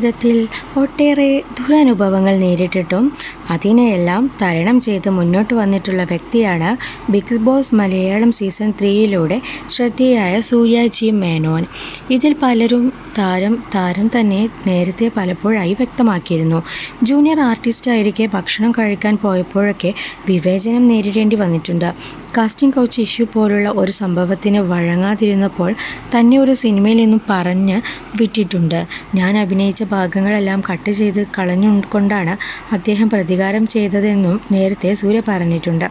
ജീവിതത്തിൽ ഒട്ടേറെ ദുരനുഭവങ്ങൾ നേരിട്ടിട്ടും അതിനെയെല്ലാം തരണം ചെയ്ത് മുന്നോട്ട് വന്നിട്ടുള്ള വ്യക്തിയാണ് ബിഗ് ബോസ് മലയാളം സീസൺ ത്രീയിലൂടെ ശ്രദ്ധേയായ സൂര്യ ജി മേനോൻ. ഇതിൽ പലരും താരം താരം തന്നെ നേരത്തെ പലപ്പോഴായി വ്യക്തമാക്കിയിരുന്നു. ജൂനിയർ ആർട്ടിസ്റ്റായിരിക്കെ ഭക്ഷണം കഴിക്കാൻ പോയപ്പോഴൊക്കെ വിവേചനം നേരിടേണ്ടി വന്നിട്ടുണ്ട്. കാസ്റ്റിംഗ് കൗച്ച് ഇഷ്യൂ പോലുള്ള ഒരു സംഭവത്തിന് വഴങ്ങാതിരുന്നപ്പോൾ തന്നെ ഒരു സിനിമയിൽ നിന്നും പറഞ്ഞ് വിട്ടിട്ടുണ്ട്. ഞാൻ അഭിനയിച്ച ഭാഗങ്ങളെല്ലാം കട്ട് ചെയ്ത് കളഞ്ഞുകൊണ്ടാണ് അദ്ദേഹം പ്രതികാരം ചെയ്തതെന്നും നേരത്തെ സൂര്യ പറഞ്ഞിട്ടുണ്ട്.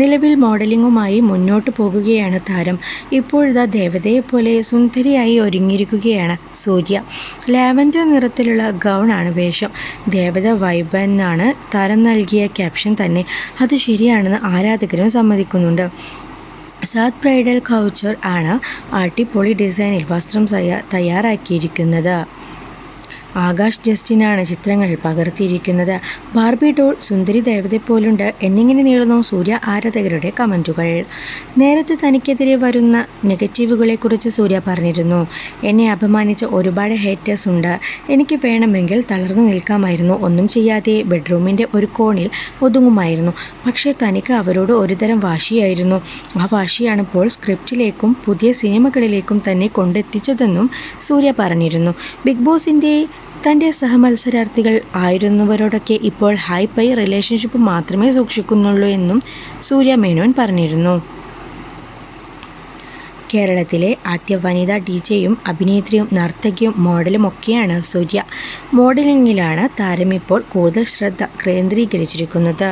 നിലവിൽ മോഡലിംഗുമായി മുന്നോട്ട് പോകുകയാണ് താരം. ഇപ്പോഴിതാ ദേവതയെപ്പോലെ സുന്ദരിയായി ഒരുങ്ങിയിരിക്കുകയാണ് സൂര്യ. ലാവൻഡർ നിറത്തിലുള്ള ഗൗണാണ് വേഷം. ദേവത വൈബനാണ് താരം നൽകിയ ക്യാപ്ഷൻ തന്നെ. അത് ശരിയാണെന്ന് ആരാധകരും സമ്മതിക്കുന്നുണ്ട്. സാത് ബ്രൈഡൽ കൗച്ചർ ആണ് അടിപൊളി ഡിസൈനിൽ വസ്ത്രം തയ്യാറാക്കിയിരിക്കുന്നത്. ആകാശ് ജസ്റ്റിനാണ് ചിത്രങ്ങൾ പകർത്തിയിരിക്കുന്നത്. ബാർബി ഡോൾ സുന്ദരി ദേവതയെപ്പോലുണ്ട് എന്നിങ്ങനെ നീളുന്നു സൂര്യ ആരാധകരുടെ കമന്റുകൾ നേരത്തെ തനിക്കെതിരെ വരുന്ന നെഗറ്റീവുകളെക്കുറിച്ച് സൂര്യ പറഞ്ഞിരുന്നു. എന്നെ അപമാനിച്ച ഒരുപാട് ഹേറ്റേഴ്സ് ഉണ്ട്. എനിക്ക് വേണമെങ്കിൽ തളർന്നു നിൽക്കാമായിരുന്നു. ഒന്നും ചെയ്യാതെ ബെഡ്റൂമിന്റെ ഒരു കോണിൽ ഒതുങ്ങുമായിരുന്നു. പക്ഷേ തനിക്ക് അവരോട് ഒരുതരം വാശിയായിരുന്നു. ആ വാശിയാണ് ഇപ്പോൾ സ്ക്രിപ്റ്റിലേക്കും പുതിയ സിനിമകളിലേക്കും തന്നെ കൊണ്ടെത്തിച്ചതെന്നും സൂര്യ പറഞ്ഞിരുന്നു. ബിഗ് ബോസിന്റെ തന്റെ സഹമത്സരാർത്ഥികൾ ആയിരുന്നവരോടൊക്കെ ഇപ്പോൾ ഹൈ പൈ റിലേഷൻഷിപ്പ് മാത്രമേ സൂക്ഷിക്കുന്നുള്ളൂ എന്നും സൂര്യ മേനോൻ പറഞ്ഞിരുന്നു. കേരളത്തിലെ ആദ്യ വനിതാ ഡി ജെയും അഭിനേത്രിയും നർത്തകിയും മോഡലും ഒക്കെയാണ് സൂര്യ. മോഡലിങ്ങിലാണ് താരം ഇപ്പോൾ കൂടുതൽ ശ്രദ്ധ കേന്ദ്രീകരിച്ചിരിക്കുന്നത്.